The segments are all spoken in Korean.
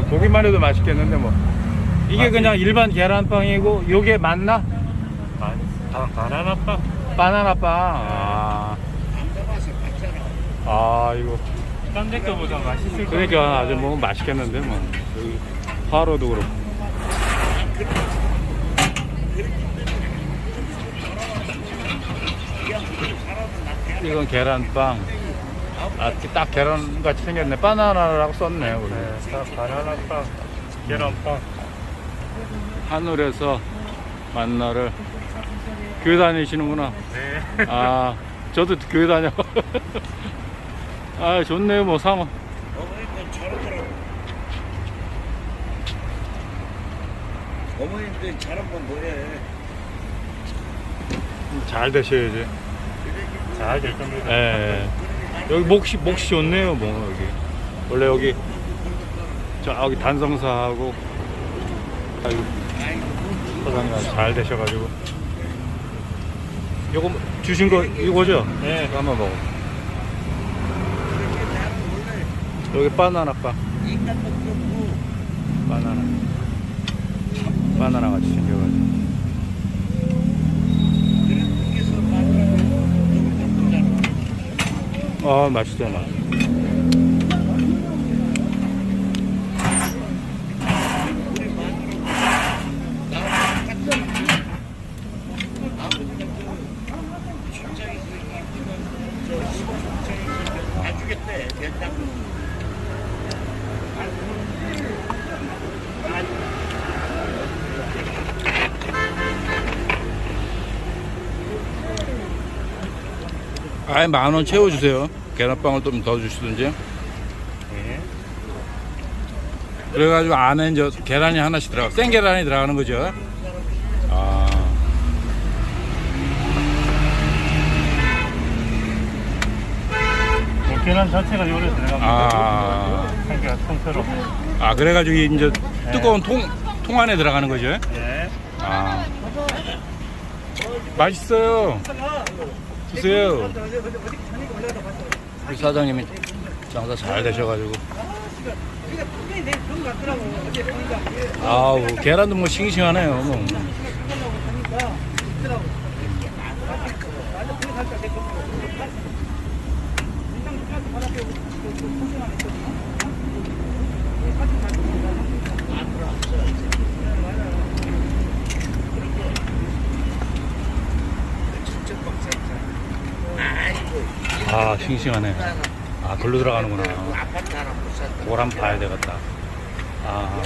이거 보기만 해도 맛있겠는데 뭐. 이게 맛이- 그냥 일반 계란빵이고 요게 맞나? 아니, 바, 바나나 빵. 바나나 빵. 아, 아 이거 딴 데 거 보다 맛있을 거 그러니까 아주 뭐 맛있겠는데 뭐. 여기 화로도 그렇고. 이건 계란빵. 아, 딱 계란 같이 생겼네. 바나나라고 썼네. 우리. 네, 다 바나나 빵, 계란빵. 하늘에서 만나를 교회 다니시는구나. 네. 아, 저도 교회 다녀. 아, 좋네요, 뭐 상어. 어머님들 저런건 뭐해? 잘 되셔야지. 잘 될 겁니다. 예. 여기 목시 목시 좋네요, 뭐 여기. 원래 여기 저기 단성사하고 아이고 사장님 잘 되셔가지고. 요거 주신 거 이거죠? 네. 이거 한번 먹어. 여기 바나나 빵. 바나나. 바나나 같이 생겨가지고. 아. 아, 맛있다, 맛. 아예 만 원 채워주세요. 계란빵을 좀 더 주시든지. 네. 그래가지고 안에 이제 계란이 하나씩 들어가. 생 계란이 들어가는 거죠. 아. 뭐 계란 자체가 요래 들어갑니다. 아. 생겨 통째로. 아, 그래가지고 이제 뜨거운 통, 통 안에 들어가는 거죠. 네. 아. 맛있어요. 드세요. 우리 사장님이 장사 잘 되셔가지고. 아우, 계란도 뭐 싱싱하네요. 뭐. 아, 싱싱하네. 아, 글로 들어가는구나. 한번 봐야 되겠다. 아,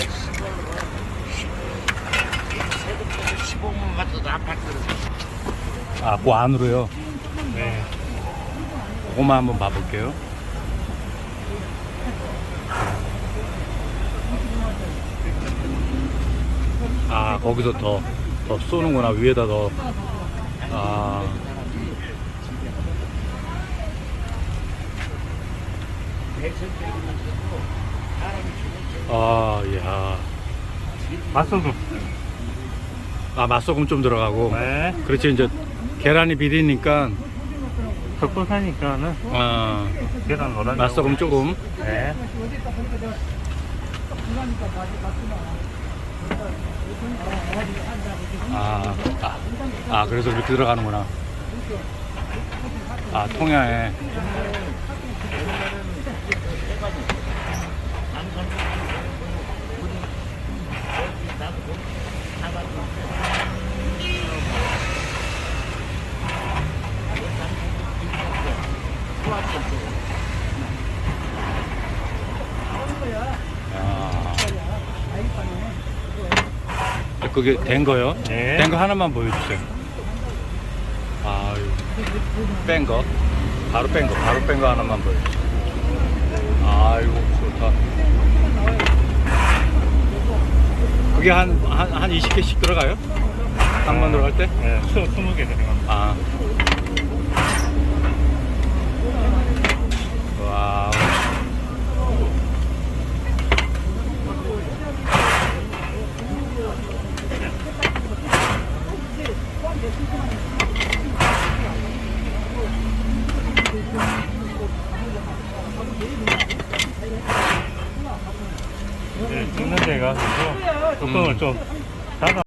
세금에서 15만 받아도 아파트를 아, 그 안으로요. 네. 그거만 한번 봐볼게요. 아, 거기서 더, 더 쏘는구나. 위에다 더. 아. 아, 야. 맛소금. 아, 맛소금 좀 들어가고. 네. 그렇지, 이제 계란이 비리니까, 덕분사니까는 아, 계란 노란. 맛소금 조금. 네. 아, 아, 아, 그래서 이렇게 들어가는구나. 아, 통야에. 그게 된 거요? 네. 된 거 하나만 보여주세요. 아유, 뺀 거. 바로 뺀 거, 바로 뺀 거 하나만 보여주세요. 아이고, 좋다. 그게 한, 한, 한 20개씩 들어가요? 한번 들어갈 때? 네. 20개 들어갑니다. 아. 와우. 네, 찍는 데가 그래서 뚜껑을 음. 좀 닫아